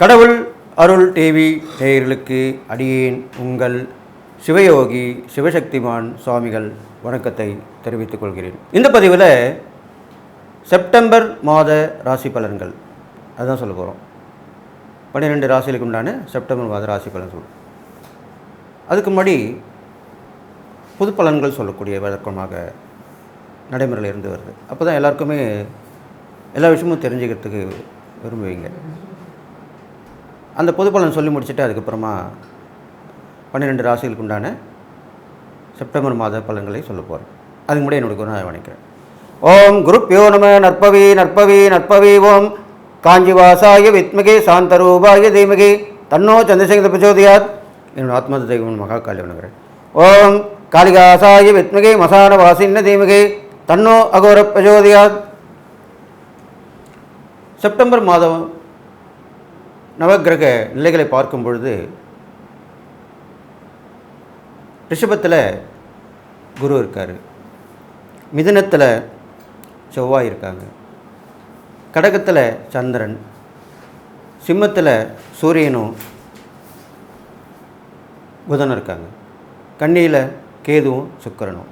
கடவுள் அருள் டிவி நேயர்களுக்கு அடியேன் உங்கள் சிவயோகி சிவசக்திமான் சுவாமிகள் வணக்கத்தை தெரிவித்துக் கொள்கிறேன். இந்த பதிவில் செப்டம்பர் மாத ராசி பலன்கள். அதுதான் சொல்ல போகிறோம் பன்னிரெண்டு ராசிகளுக்கு உண்டான செப்டம்பர் மாத ராசி பலன் சொல்லும் அதுக்கு முன்னாடி புது பலன்கள் சொல்லக்கூடிய வழக்கமாக நடைமுறையில் இருந்து வருது. அப்போ தான் எல்லாருக்குமே எல்லா விஷயமும் தெரிஞ்சுக்கிறதுக்கு விரும்புவீங்க. அந்த பொது பலன் சொல்லி முடிச்சுட்டு அதுக்கப்புறமா பன்னிரெண்டு ராசிகளுக்கு உண்டான செப்டம்பர் மாத பலன்களை சொல்ல போகிறேன் அதுக்கு முன்னாடி என்னோட குரு வணக்கிறேன். ஓம் குருப்பியோ நம நற்பவி நற்பவி நற்பவி ஓம். காஞ்சிவாசாய வித்மகே சாந்தரூபாய தீமகி. தன்னோ சந்திரசேகர பிரச்சோதியாத். என்னோட ஆத்மத தெய்வம் மகா காளி வணங்குறேன். ஓம் காளிகாசாய வித்மகே மசான வாசின்ன தீமகி. தன்னோ அகோர பிரச்சோதியாத். செப்டம்பர் மாதம் நவக்கிரக நிலைகளை பார்க்கும் பொழுது ரிஷபத்தில் குரு இருக்கார். மிதுனத்தில் செவ்வாய் இருக்காங்க. கடகத்தில் சந்திரன். சிம்மத்தில் சூரியனும் புதனும் இருக்காங்க. கண்ணியில் கேதுவும் சுக்கிரனும்.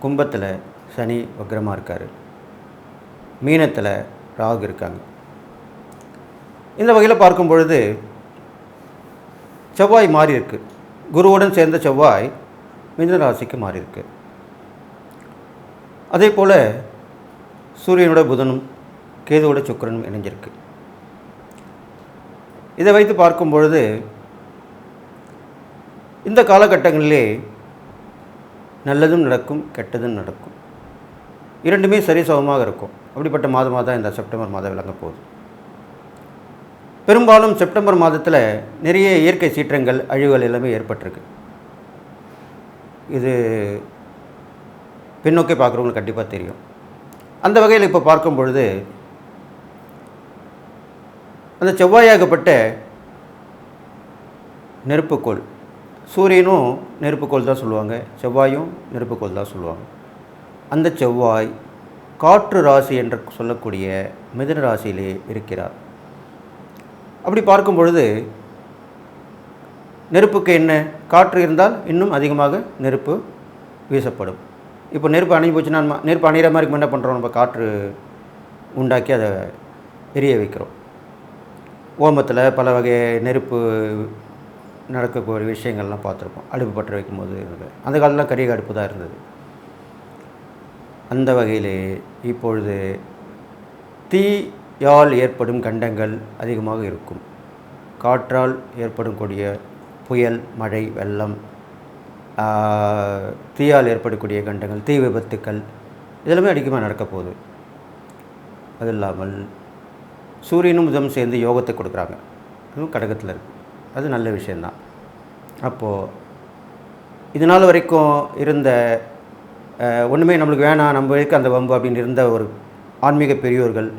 கும்பத்தில் சனி வக்ரமாக இருக்கார். மீனத்தில் ராகு இருக்காங்க. இந்த வகையில் பார்க்கும் பொழுது செவ்வாய் மாறி இருக்கு குருவுடன் சேர்ந்த செவ்வாய் மிதனராசிக்கு மாறியிருக்கு. மாறி இருக்கு அதே போல் சூரியனோட புதனும் கேதுவோட சுக்கிரனும் இணைஞ்சிருக்கு. இதை வைத்து பார்க்கும் பொழுது இந்த காலகட்டங்களிலே நல்லதும் நடக்கும் கெட்டதும் நடக்கும். இரண்டுமே சரிசமமாக இருக்கும். அப்படிப்பட்ட மாதமாக தான் இந்த செப்டம்பர் மாதம் விளங்க போகுது. பெரும்பாலும் செப்டம்பர் மாதத்தில் நிறைய இயற்கை சீற்றங்கள் அழிவுகள் எல்லாமே ஏற்பட்டிருக்கு. இது பின்னோக்கி பார்க்குறவங்களுக்கு கண்டிப்பாக தெரியும். அந்த வகையில் இப்போ பார்க்கும் பொழுது அந்த செவ்வாயாகப்பட்ட நெருப்புக்கோள் சூரியனும் நெருப்புக்கோள் தான் சொல்லுவாங்க செவ்வாயும் நெருப்புக்கோள் தான் சொல்லுவாங்க. அந்த செவ்வாய் காற்று ராசி என்று சொல்லக்கூடிய மிதுன ராசியிலே இருக்கிறார். அப்படி பார்க்கும் பொழுது நெருப்புக்கு என்ன? காற்று இருந்தால் இன்னும் அதிகமாக நெருப்பு வீசப்படும். இப்போ நெருப்பு அணைஞ்சு போச்சுன்னா நம்ம நெருப்பு அணையிற மாதிரி என்ன பண்ணுறோம் நம்ம காற்று உண்டாக்கி அதை எரிய வைக்கிறோம். ஓமத்தில் பல வகை நெருப்பு நடக்கக்கூடிய விஷயங்கள்லாம் பார்த்துருப்போம். அடுப்பு பற்ற வைக்கும்போது இருந்தது அந்த காலத்தில் கரிய அடுப்பு தான் இருந்தது. அந்த வகையிலே இப்பொழுது தீ யால் ஏற்படும் கண்டங்கள் அதிகமாக இருக்கும். காற்றால் ஏற்படும் கூடிய புயல் மழை வெள்ளம் தீயால் ஏற்படக்கூடிய கண்டங்கள் தீ விபத்துக்கள் இதெல்லாமே அதிகமாக நடக்க போகுது. அது இல்லாமல் சூரியனும் புதம் சேர்ந்து யோகத்தை கொடுக்குறாங்க. அதுவும் கடகத்தில் இருக்குது அது நல்ல விஷயந்தான். அப்போது இது நாள் வரைக்கும் இருந்த ஒன்றுமே நம்மளுக்கு வேணாம் நம்ம இருக்க அந்த வம்பு அப்படின்னு இருந்த ஒரு ஆன்மீக பெரியோர்கள்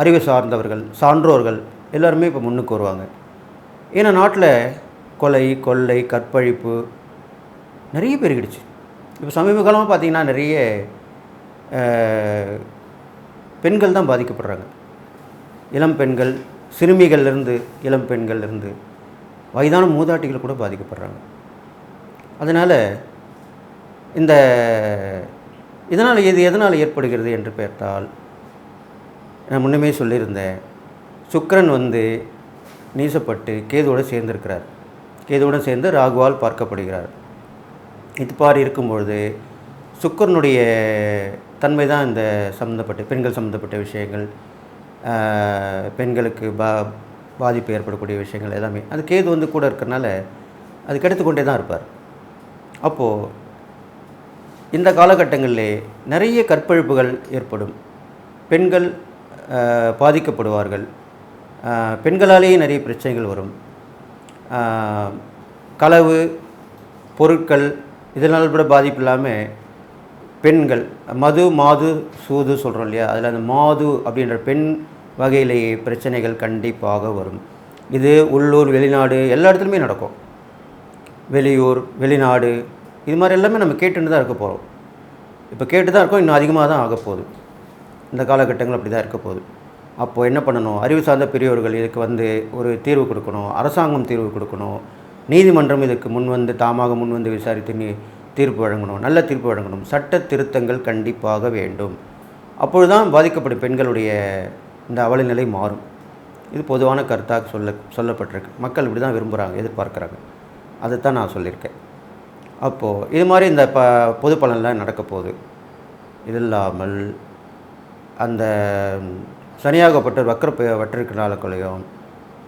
அறிவு சார்ந்தவர்கள் சான்றோர்கள் எல்லாருமே இப்போ முன்னுக்கு வருவாங்க. ஏன்னா நாட்டில் கொலை கொள்ளை கற்பழிப்பு நிறைய பெருகிடுச்சு. இப்போ சமீப காலமாக பார்த்தீங்கன்னா நிறைய பெண்கள் தான் பாதிக்கப்படுறாங்க. இளம் பெண்கள் சிறுமிகள்லேருந்து இளம் பெண்கள்லேருந்து வயதான மூதாட்டிகள் கூட பாதிக்கப்படுறாங்க. அதனால் இந்த இதனால் இது எதனால் ஏற்படுகிறது என்று பார்த்தால் நான் முன்னமே சொல்லியிருந்தேன் சுக்கிரன் வந்து நீசப்பட்டு கேதுவோடு சேர்ந்திருக்கிறார். கேதுவுடன் சேர்ந்து ராகுவால் பார்க்கப்படுகிறார். இது பாரி இருக்கும்பொழுது சுக்கிரனுடைய தன்மை தான் இந்த சம்மந்தப்பட்ட பெண்கள் சம்மந்தப்பட்ட விஷயங்கள் பெண்களுக்கு பா பாதிப்பு ஏற்படக்கூடிய விஷயங்கள் எல்லாமே. அது கேது வந்து கூட இருக்கிறனால அது கெடுத்து கொண்டே தான் இருப்பார். அப்போது இந்த காலகட்டங்களிலே நிறைய கற்பழிப்புகள் ஏற்படும். பெண்கள் பாதிக்கப்படுவார்கள். பெண்களாலேயே நிறைய பிரச்சனைகள் வரும். களவு பொருட்கள் இதனால் கூட பாதிப்பு இல்லாமல் பெண்கள் மது மாது சூது சொல்கிறோம் இல்லையா? அதில் அந்த மாது அப்படின்ற பெண் வகையிலேயே பிரச்சனைகள் கண்டிப்பாக வரும். இது உள்ளூர் வெளிநாடு எல்லா இடத்துலையுமே நடக்கும். வெளியூர் வெளிநாடு இது மாதிரி எல்லாமே நம்ம கேட்டுன்னு தான் இருக்க போகிறோம் இப்போ கேட்டு தான் இருக்கோம் இன்னும் அதிகமாக தான் ஆக போகுது இந்த காலகட்டங்கள் அப்படி தான் இருக்க போகுது. அப்போது என்ன பண்ணணும்? அறிவு சார்ந்த பெரியவர்கள் இதுக்கு வந்து ஒரு தீர்வு கொடுக்கணும். அரசாங்கம் தீர்வு கொடுக்கணும். நீதிமன்றம் இதுக்கு முன் வந்து தாமாக முன் வந்து விசாரித்து நீ தீர்ப்பு வழங்கணும். நல்ல தீர்ப்பு வழங்கணும். சட்ட திருத்தங்கள் கண்டிப்பாக வேண்டும். அப்பொழுதுதான் பாதிக்கப்படும் பெண்களுடைய இந்த அவல நிலை மாறும். இது பொதுவான கருத்தாக சொல்ல சொல்லப்பட்டிருக்கு. மக்கள் இப்படி தான் விரும்புகிறாங்க எதிர்பார்க்குறாங்க. அதை தான் நான் சொல்லியிருக்கேன். அப்போது இது மாதிரி இந்த ப பொது பலன்லாம் நடக்க போகுது. இது இல்லாமல் அந்த சனியாகப்பட்ட வக்கர ப-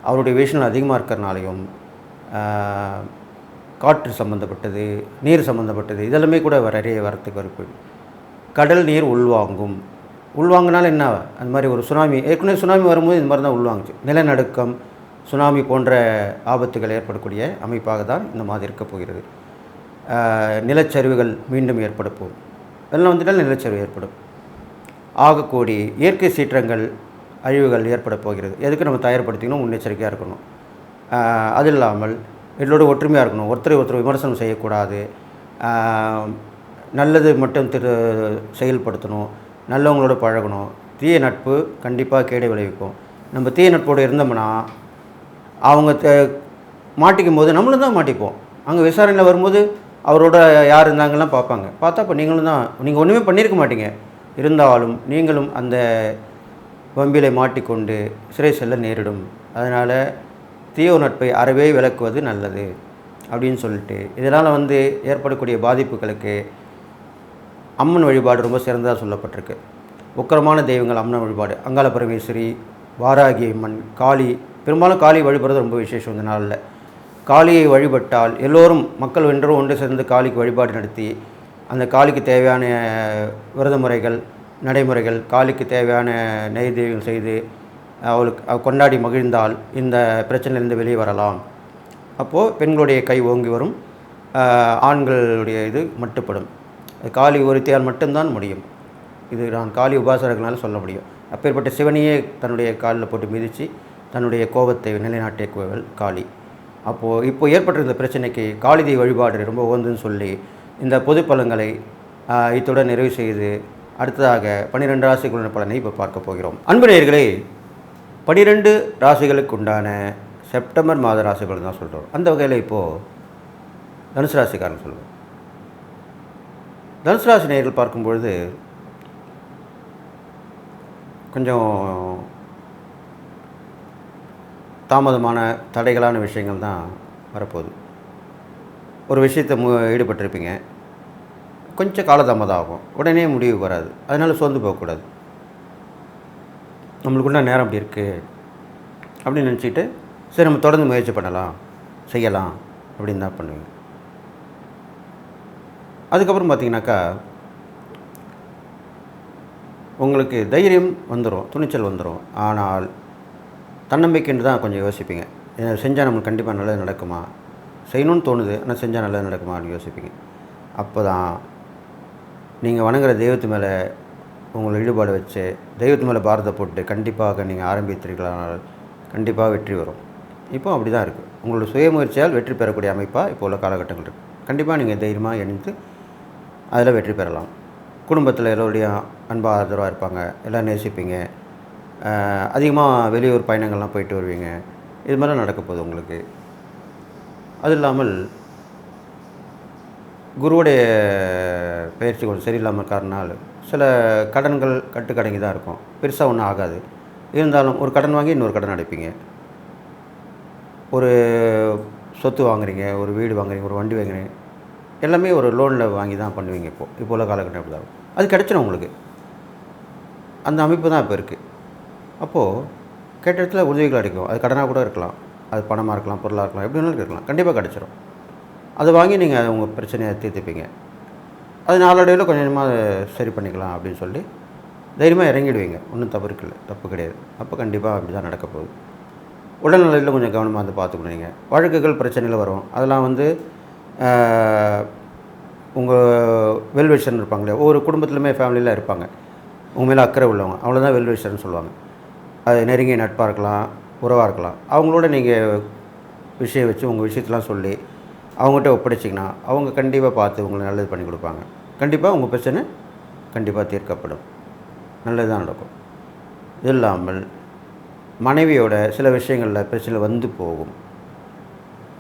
அவருடைய விஷயம் அதிகமாக இருக்கிறனாலையும் காற்று சம்மந்தப்பட்டது நீர் சம்மந்தப்பட்டது இதெல்லாமே கூட நிறைய வரத்துக்கு வாய்ப்பு. கடல் நீர் உள்வாங்கும். உள்வாங்கினால என்ன? அந்த மாதிரி ஒரு சுனாமி ஏற்கனவே சுனாமி வரும்போது இந்த மாதிரி தான் உள்வாங்குச்சு. நிலநடுக்கம் சுனாமி போன்ற ஆபத்துகள் ஏற்படக்கூடிய அமைப்பாக தான் இந்த மாதிரி இருக்க போகிறது. நிலச்சரிவுகள் மீண்டும் ஏற்பட போகும். வெள்ளம் வந்துட்டால் நிலச்சரிவு ஏற்படும். ஆகக்கூடி இயற்கை சீற்றங்கள் அழிவுகள் ஏற்பட போகிறது. எதுக்கு நம்ம தயார்படுத்திக்கணும்? முன்னெச்சரிக்கையாக இருக்கணும். அது இல்லாமல் எல்லோரும் ஒற்றுமையாக இருக்கணும். ஒருத்தரை ஒருத்தர் விமர்சனம் செய்யக்கூடாது. நல்லது மட்டும் திரு செயல்படுத்தணும். நல்லவங்களோட பழகணும். தீய நட்பு கண்டிப்பாக கேடை விளைவிக்கும். நம்ம தீய நட்போடு இருந்தோம்னா அவங்க த- மாட்டிக்கும் போது நம்மளும் தான் மாட்டிப்போம். அங்கே விசாரணையில் வரும்போது அவரோட யார் இருந்தாங்கலாம் பார்ப்பாங்க. பார்த்தா இப்போ நீங்களும் தான் நீங்கள் ஒன்றுமே பண்ணியிருக்க மாட்டீங்க. இருந்தாலும் நீங்களும் அந்த வம்பிலை மாட்டிக்கொண்டு சிறை செல்ல நேரிடும். அதனால் தீய நட்பை அறவே விளக்குவது நல்லது அப்படின்னு சொல்லிட்டு. இதனால் வந்து ஏற்படக்கூடிய பாதிப்புகளுக்கு அம்மன் வழிபாடு ரொம்ப சிறந்ததாக சொல்லப்பட்டிருக்கு. உக்கிரமான தெய்வங்கள் அம்மன் வழிபாடு. அங்காள பரமேஸ்வரி வாராகி அம்மன் காளி. பெரும்பாலும் காளி வழிபடுறது ரொம்ப விசேஷம் இந்த நாளில். காளியை வழிபட்டால் எல்லோரும் மக்கள் வென்றும் ஒன்று சேர்ந்து காளிக்கு வழிபாடு நடத்தி அந்த காளிக்கு தேவையான விரத முறைகள் நடைமுறைகள் காளிக்கு தேவையான நெய்தீகம் செய்து அவளுக்கு கொண்டாடி மகிழ்ந்தால் இந்த பிரச்சனையிலேருந்து வெளியே வரலாம். அப்போது பெண்களுடைய கை ஓங்கி வரும். ஆண்களுடைய இது மட்டுப்படும். காளி ஒருத்தியால் மட்டும்தான் முடியும். இது நான் காளி உபாசகர்களால் சொல்ல முடியும். அப்பேற்பட்ட சிவனையே தன்னுடைய காலில் போட்டு மிதித்து தன்னுடைய கோபத்தை நிலைநாட்டிய கோவில் காளி. அப்போது இப்போ ஏற்பட்டிருந்த பிரச்சனைக்கு காளிதை வழிபாடு ரொம்ப உகந்துன்னு சொல்லி இந்த பொது பலன்களை இத்துடன் நிறைவு செய்து அடுத்ததாக பன்னிரெண்டு ராசிகளுடைய பலனை இப்போ பார்க்க போகிறோம். அன்பு நேயர்களே பனிரெண்டு ராசிகளுக்கு உண்டான செப்டம்பர் மாத ராசிகள் தான் சொல்கிறோம் அந்த வகையில் இப்போது தனுசு ராசிக்காரன் சொல்லுவோம் தனுசு ராசி நேர்கள் பார்க்கும்பொழுது கொஞ்சம் தாமதமான தடைகளான விஷயங்கள் தான் வரப்போகுது. ஒரு விஷயத்தை மு ஈடுபட்டிருப்பீங்க. கொஞ்சம் காலதாமதம் ஆகும் உடனே முடிவு வராது. அதனால் சோர்ந்து போகக்கூடாது. நம்மளுக்குள்ள நேரம் அப்படி இருக்குது அப்படின்னு நினச்சிட்டு சரி நம்ம தொடர்ந்து முயற்சி பண்ணலாம். செய்யலாம். அப்படின்னு தான் பண்ணுவீங்க. அதுக்கப்புறம் பார்த்தீங்கன்னாக்கா உங்களுக்கு தைரியம் வந்துடும் துணிச்சல் வந்துடும் ஆனால் தன்னம்பிக்கைன்னு தான் கொஞ்சம் யோசிப்பீங்க. இதை செஞ்சால் நம்மளுக்கு கண்டிப்பாக நல்லது நடக்குமா? செய்யணும்னு தோணுது. ஆனால் செஞ்சால் நல்லது நடக்குமா யோசிப்பீங்க. அப்போ தான் நீங்கள் வணங்குற தெய்வத்து மேலே உங்களை ஈடுபாடு வச்சு தெய்வத்து மேலே பாரத்தை போட்டு கண்டிப்பாக நீங்கள் ஆரம்பித்தீர்களானால் கண்டிப்பாக வெற்றி வரும். இப்போ அப்படி தான் இருக்குது உங்களோட சுயமுயற்சியால் வெற்றி பெறக்கூடிய அமைப்பாக இப்போ உள்ள காலகட்டங்கள் இருக்குது கண்டிப்பாக நீங்கள் தைரியமாக இணைந்து அதில் வெற்றி பெறலாம். குடும்பத்தில் எல்லோருடைய அன்பாக ஆதரவாக இருப்பாங்க. எல்லாம் நேசிப்பீங்க. அதிகமாக வெளியூர் பயணங்கள்லாம் போயிட்டு வருவீங்க. இது மாதிரிலாம் நடக்க போகுது உங்களுக்கு. அது இல்லாமல் குருவுடைய பயிற்சி கொஞ்சம் சரியில்லாமல் காரணால் சில கடன்கள் கட்டுக்கடங்கி தான் இருக்கும். பெருசாக ஒன்றும் ஆகாது. இருந்தாலும் ஒரு கடன் வாங்கி இன்னொரு கடன் அடைப்பீங்க. ஒரு சொத்து வாங்குறீங்க ஒரு வீடு வாங்குறீங்க ஒரு வண்டி வாங்குறீங்க. எல்லாமே ஒரு லோனில் வாங்கி தான் பண்ணுவீங்க இப்போது இப்போ உள்ள காலகட்டம் அப்படி தான் அது கிடச்சிடும் உங்களுக்கு. அந்த அமைப்பு தான் இப்போ இருக்குது அப்போது கேட்ட இடத்துல உதவிகள் அடிக்கும். அது கடனாக கூட இருக்கலாம். அது பணமாக இருக்கலாம் பொருளாக இருக்கலாம் எப்படி வேணாலும் இருக்கலாம். கண்டிப்பாக கிடச்சிரும். அதை வாங்கி நீங்கள் உங்கள் பிரச்சனையை தீர்த்துப்பீங்க. அது நாளடைவில் கொஞ்சம் கொஞ்சமாக சரி பண்ணிக்கலாம் அப்படின்னு சொல்லி தைரியமாக இறங்கிடுவீங்க. ஒன்றும் தப்பு இருக்குல்ல தப்பு கிடையாது. அப்போ கண்டிப்பாக அப்படி தான் நடக்க போகுது. உடல்நிலையில் கொஞ்சம் கவனமாக வந்து பார்த்துக்கணுங்க வழக்குகள் பிரச்சனையில் வரும். அதெல்லாம் வந்து உங்கள் வெல்விஷன் இருப்பாங்களே ஒவ்வொரு குடும்பத்துலையுமே ஃபேமிலியில் இருப்பாங்க. உங்கள் மேலே அக்கறை உள்ளவங்க. அவ்வளோதான் வெல்விஷர்னு சொல்லுவாங்க. அது நெருங்கிய நட்பாக இருக்கலாம். உறவாக இருக்கலாம். அவங்களோட நீங்கள் விஷயம் வச்சு உங்கள் விஷயத்தெலாம் சொல்லி அவங்ககிட்ட ஒப்படைச்சிங்கன்னா அவங்க கண்டிப்பாக பார்த்து உங்களை நல்லது பண்ணி கொடுப்பாங்க. கண்டிப்பாக உங்கள் பிரச்சனை கண்டிப்பாக தீர்க்கப்படும். நல்லது தான் நடக்கும். இது இல்லாமல் மனைவியோட சில விஷயங்களில் பிரச்சனை வந்து போகும்.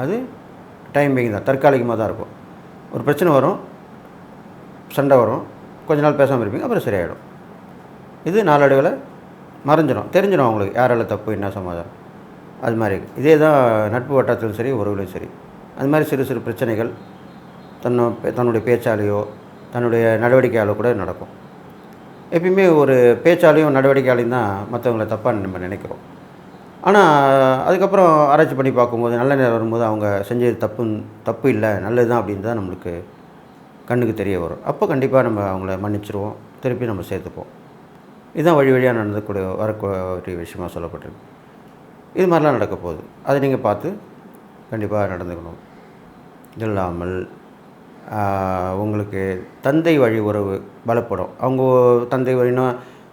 அது டைமிங் தான். தற்காலிகமாக தான் இருக்கும். ஒரு பிரச்சனை வரும் சண்டை வரும் கொஞ்ச நாள் பேசாமல் இருப்பீங்க அப்புறம் சரியாயிடும். இது நாளடைவில் மறைஞ்சிடும் தெரிஞ்சிடும் அவங்களுக்கு யாரால் தப்பு என்ன சமாதானம். அது மாதிரி இதே தான் நட்பு வட்டாரத்திலும் சரி உறவுலையும் சரி. அது மாதிரி சிறு சிறு பிரச்சனைகள் தன்னோ தன்னுடைய பேச்சாலேயோ தன்னுடைய நடவடிக்கையாலோ கூட நடக்கும். எப்பயுமே ஒரு பேச்சாலையும் நடவடிக்கையாலையும் தான் மற்றவங்கள தப்பாக நம்ம நினைக்கிறோம். ஆனால் அதுக்கப்புறம் ஆராய்ச்சி பண்ணி பார்க்கும்போது நல்ல நேரம் வரும்போது அவங்க செஞ்சது தப்பு தப்பு இல்லை நல்லது தான் அப்படின்னு தான் நம்மளுக்கு கண்ணுக்கு தெரிய வரும். அப்போ கண்டிப்பாக நம்ம அவங்கள மன்னிச்சிருவோம். திருப்பி நம்ம சேர்த்துப்போம். இதுதான் வழி வழியாக நடந்தக்கூடிய வரக்கூடிய விஷயமாக சொல்லப்பட்டிருக்கு. இது மாதிரிலாம் நடக்க போகுது அதை நீங்கள் பார்த்து கண்டிப்பாக நடந்துக்கணும். இது இல்லாமல் உங்களுக்கு தந்தை வழி உறவு பலப்படும். அவங்க தந்தை வழினா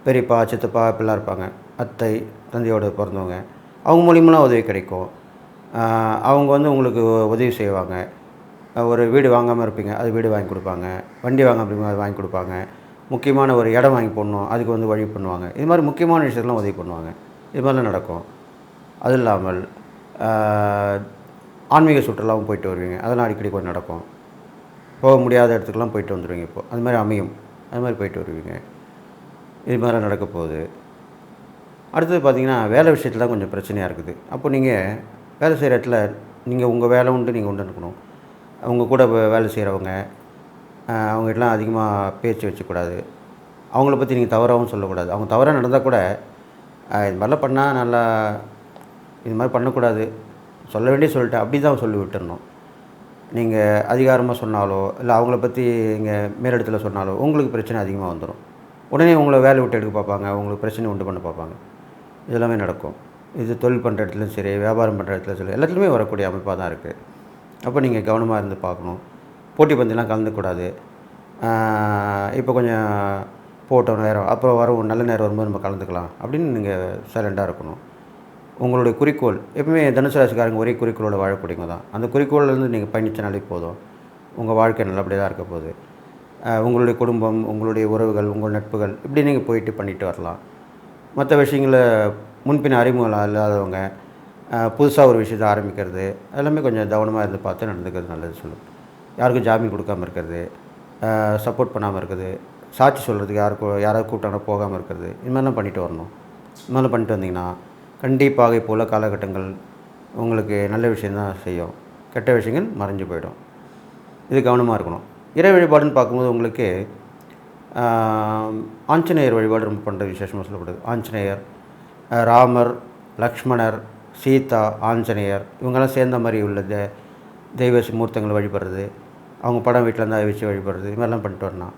பெரியப்பா சித்தப்பா இப்படிலாம் இருப்பாங்க. அத்தை தந்தையோட பிறந்தவங்க. அவங்க மூலியமெல்லாம் உதவி கிடைக்கும். அவங்க வந்து உங்களுக்கு உதவி செய்வாங்க. ஒரு வீடு வாங்காமல் இருப்பீங்க அது வீடு வாங்கி கொடுப்பாங்க. வண்டி வாங்காமல் இருப்பீங்க அது வாங்கி கொடுப்பாங்க. முக்கியமான ஒரு இடம் வாங்கி போடணும் அதுக்கு வந்து வழி பண்ணுவாங்க. இது மாதிரி முக்கியமான விஷயத்தெலாம் உதவி பண்ணுவாங்க. இது மாதிரிலாம் நடக்கும். அது இல்லாமல் ஆன்மீக சுற்றுலாவும் போயிட்டு வருவீங்க. அதெல்லாம் அடிக்கடி கொஞ்சம் நடக்கும். போக முடியாத இடத்துக்குலாம் போயிட்டு வந்துடுவீங்க இப்போ. அது மாதிரி அமையும். அது மாதிரி போயிட்டு வருவீங்க. இது மாதிரி நடக்க போகுது. அடுத்தது பார்த்திங்கன்னா வேலை விஷயத்தில் தான் கொஞ்சம் பிரச்சனையாக இருக்குது. அப்போ நீங்கள் வேலை செய்கிற இடத்துல நீங்கள் உங்கள் வேலை உண்டு நீங்கள் உண்டு இருக்கணும். அவங்க கூட வேலை செய்கிறவங்க அவங்ககிட்டலாம் அதிகமாக பேச்சு வச்சுக்கூடாது. அவங்கள பற்றி நீங்கள் தவறாகவும் சொல்லக்கூடாது. அவங்க தவறாக நடந்தால் கூட இது மாதிரிலாம் பண்ணால் நல்லா இது மாதிரி பண்ணக்கூடாது. சொல்ல வேண்டிய சொல்லிட்டேன் அப்படி தான் சொல்லி விட்டுறணும். நீங்கள் அதிகாரமாக சொன்னாலோ இல்லை அவங்கள பற்றி இங்கே மேலிடத்தில் சொன்னாலோ உங்களுக்கு பிரச்சனை அதிகமாக வந்துடும் உடனே உங்களை வேலை விட்டு எடுக்க பார்ப்பாங்க. உங்களுக்கு பிரச்சனை உண்டு பண்ண பார்ப்பாங்க. இதெல்லாமே நடக்கும். இது தொழில் பண்ணுற இடத்துலையும் சரி வியாபாரம் பண்ணுற இடத்துல சரி எல்லாத்துலேயுமே வரக்கூடிய அமைப்பாக தான் இருக்குது அப்போ நீங்கள் கவனமாக இருந்து பார்க்கணும். போட்டி பந்தயம்லாம் கலந்துக்கூடாது. இப்போ கொஞ்சம் போட்டோம் நேரம் அப்புறம் வரும் நல்ல நேரம் வரும்போது நம்ம கலந்துக்கலாம் அப்படின்னு நீங்கள் சைலண்டாக இருக்கணும். உங்களுடைய குறிக்கோள் எப்பவுமே தனுசு ராசிக்காரங்க ஒரே குறிக்கோளோட வாழக்கூடியவங்க தான். அந்த குறிக்கோள்லேருந்து நீங்கள் பயணிச்சனாலே போதும். உங்கள் வாழ்க்கை நல்லபடியாக தான் இருக்க போகுது. உங்களுடைய குடும்பம் உங்களுடைய உறவுகள் உங்கள் நட்புகள் இப்படி நீங்கள் போயிட்டு பண்ணிட்டு வரலாம். மற்ற விஷயங்களை முன்பின் அறிமுகம் இல்லாதவங்க புதுசாக ஒரு விஷயத்தை ஆரம்பிக்கிறது எல்லாமே கொஞ்சம் கவனமாக இருந்து பார்த்து நடந்துக்கிறது நல்லது சொல்லுங்கள் யாருக்கும் ஜாமீன் கொடுக்காம இருக்கிறது சப்போர்ட் பண்ணாமல் இருக்கிறது சாட்சி சொல்கிறதுக்கு யாருக்கும் யாராவது கூப்பிட்டாங்கன்னா போகாமல் இருக்கிறது இது மாதிரிலாம் பண்ணிட்டு வரணும். இது மாதிரிலாம் பண்ணிட்டு வந்தீங்கன்னா கண்டிப்பாக இப்போ உள்ள காலகட்டங்கள் உங்களுக்கு நல்ல விஷயந்தான் செய்யும். கெட்ட விஷயங்கள் மறைஞ்சு போயிடும். இது கவனமாக இருக்கணும். இறை வழிபாடுன்னு பார்க்கும்போது உங்களுக்கு ஆஞ்சநேயர் வழிபாடு ரொம்ப பண்ணுறது விசேஷமாக சொல்லப்படுது. ஆஞ்சநேயர் ராமர் லக்ஷ்மணர் சீதா ஆஞ்சநேயர் இவங்கெல்லாம் சேர்ந்த மாதிரி உள்ள தெ- தெய்வ மூர்த்தங்களை வழிபடுறது. அவங்க படம் வீட்டில் இருந்தால் வச்சு வழிபடுறது இது மாதிரிலாம் பண்ணிட்டு வரணும்.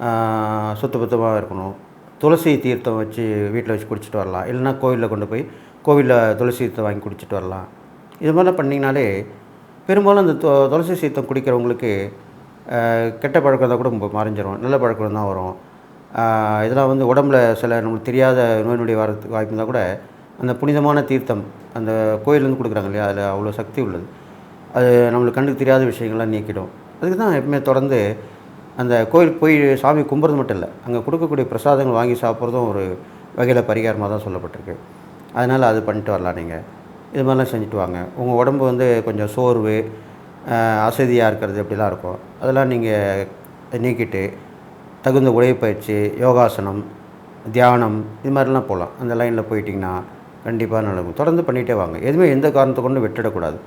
சுத்தபத்தமாக சுத்த பத்தமாக இருக்கணும். துளசி தீர்த்தம் வச்சு வீட்டில் வச்சு குடிச்சிட்டு வரலாம். இல்லைன்னா கோவிலில் கொண்டு போய் கோவிலில் துளசி தீர்த்தம் வாங்கி குடிச்சிட்டு வரலாம். இது மாதிரிலாம் பண்ணிங்கனாலே பெரும்பாலும் அந்த து- துளசி சீர்த்தம் குடிக்கிறவங்களுக்கு கெட்ட பழக்கம் இருந்தால் கூட மறைஞ்சிரும். நல்ல பழக்கம் தான் வரும். இதெல்லாம் வந்து உடம்புல சில நம்மளுக்கு தெரியாத நோய் நொடி வரதுக்கு வாய்ப்பு இருந்தால் கூட அந்த புனிதமான தீர்த்தம் அந்த கோயிலேருந்து கொடுக்குறாங்க இல்லையா? அதில் அவ்வளோ சக்தி உள்ளது. அது நம்மளுக்கு கண்ணுக்கு தெரியாத விஷயங்கள்லாம் நீக்கிடும். அதுக்கு தான் எப்பவுமே தொடர்ந்து அந்த கோயிலுக்கு போய் சாமி கும்பிட்றது மட்டும் இல்லை அங்கே கொடுக்கக்கூடிய பிரசாதங்கள் வாங்கி சாப்பிட்றதும் ஒரு வகையில் பரிகாரமாக தான் சொல்லப்பட்டிருக்கு. அதனால் அது பண்ணிட்டு வரலாம் நீங்கள் இது மாதிரிலாம் செஞ்சுட்டு வாங்க. உங்கள் உடம்பு வந்து கொஞ்சம் சோர்வு அசதியாக இருக்கிறது இப்படிலாம் இருக்கும். அதெல்லாம் நீங்கள் நீக்கிட்டு தகுந்த உடைப்பயிற்சி யோகாசனம் தியானம் இது மாதிரிலாம் போகலாம் அந்த லைனில் போயிட்டிங்கன்னா கண்டிப்பாக நடக்கும் தொடர்ந்து பண்ணிகிட்டே வாங்க. எதுவுமே எந்த காரணத்தை கொண்டு விட்டுடக்கூடாது.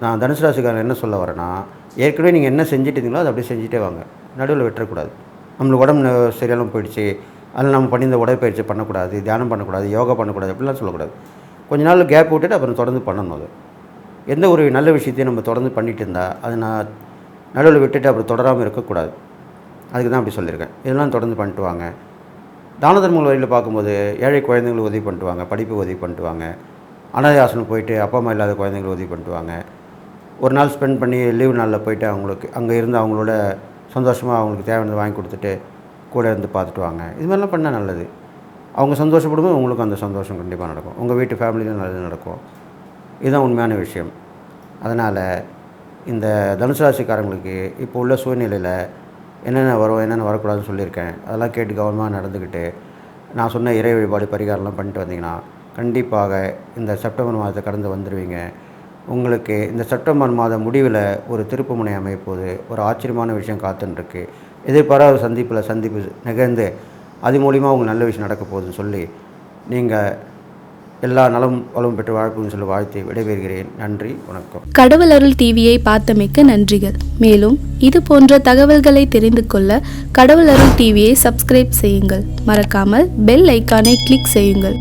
நான் தனுசு ராசிக்காரன் என்ன சொல்ல வரேன்னா ஏற்கனவே நீங்கள் என்ன செஞ்சுட்டீங்களோ அதை அப்படியே செஞ்சுட்டே வாங்க. நடுவில் விட்டுறக்கூடாது. நம்மளுக்கு உடம்பு ந- சரியாலும் போயிடுச்சு. அதில் நம்ம பண்ணியிருந்த உடற்பயிற்சி பண்ணக்கூடாது தியானம் பண்ணக்கூடாது யோகா பண்ணக்கூடாது அப்படிலாம் சொல்லக்கூடாது. கொஞ்ச நாள் கேப் விட்டுட்டு அப்புறம் தொடர்ந்து பண்ணணும் அது. எந்த ஒரு நல்ல விஷயத்தையும் நம்ம தொடர்ந்து பண்ணிட்டு இருந்தால் அது நான் நடுவில் விட்டுட்டு அப்புறம் தொடராமல் இருக்கக்கூடாது. அதுக்கு தான் அப்படி சொல்லியிருக்கேன். இதெல்லாம் தொடர்ந்து பண்ணிட்டு வாங்க. தான தர்மங்கள் வழியில் பார்க்கும்போது ஏழை குழந்தைங்களுக்கு உதவி பண்ணிட்டு வாங்க படிப்பு உதவி பண்ணிட்டு வாங்க. அனாதை ஆசனம் போயிட்டு அப்பா அம்மா இல்லாத குழந்தைங்களுக்கு உதவி பண்ணிட்டு வாங்க. ஒரு நாள் ஸ்பெண்ட் பண்ணி லீவு நாளில் போயிட்டு அவங்களுக்கு அங்கே இருந்து அவங்களோட சந்தோஷமாக அவங்களுக்கு தேவையானதை வாங்கி கொடுத்துட்டு கூட இருந்து பார்த்துட்டு வாங்க. இது மாதிரிலாம் பண்ணால் நல்லது. அவங்க சந்தோஷப்படும்போது உங்களுக்கும் அந்த சந்தோஷம் கண்டிப்பாக நடக்கும். உங்கள் வீட்டு ஃபேமிலியிலும் நல்லது நடக்கும். இதுதான் உண்மையான விஷயம். அதனால் இந்த தனுசு ராசிக்காரங்களுக்கு இப்போ உள்ள சூழ்நிலையில் என்னென்ன வரும் என்னென்ன வரக்கூடாதுன்னு சொல்லியிருக்கேன். அதெல்லாம் கேட்டு கவனமாக நடந்துக்கிட்டு நான் சொன்ன இறை வழிபாடு பரிகாரம்லாம் பண்ணிட்டு வந்தீங்கன்னா கண்டிப்பாக இந்த செப்டம்பர் மாதத்தை கடந்து வந்துடுவீங்க உங்களுக்கு இந்த செப்டம்பர் மாதம் முடிவில் ஒரு திருப்புமுனை அமைப்போது ஒரு ஆச்சரியமான விஷயம் காத்துன்ருக்கு. எதிர்பாராத சந்திப்பில் சந்திப்பு நிகழ்ந்து அது மூலிமா உங்களுக்கு நல்ல விஷயம் நடக்க போகுதுன்னு சொல்லி நீங்கள் எல்லா நலம் வளம் பெற்று வாழ்ப்புன்னு சொல்லி வாழ்த்து விடைபெறுகிறேன். நன்றி வணக்கம். கடவுள் அருள் டிவியை பார்த்தமைக்க நன்றிகள். மேலும் இது போன்ற தகவல்களை தெரிந்து கொள்ள கடவுள் அருள் டிவியை சப்ஸ்கிரைப் செய்யுங்கள். மறக்காமல் பெல் ஐக்கானை கிளிக் செய்யுங்கள்.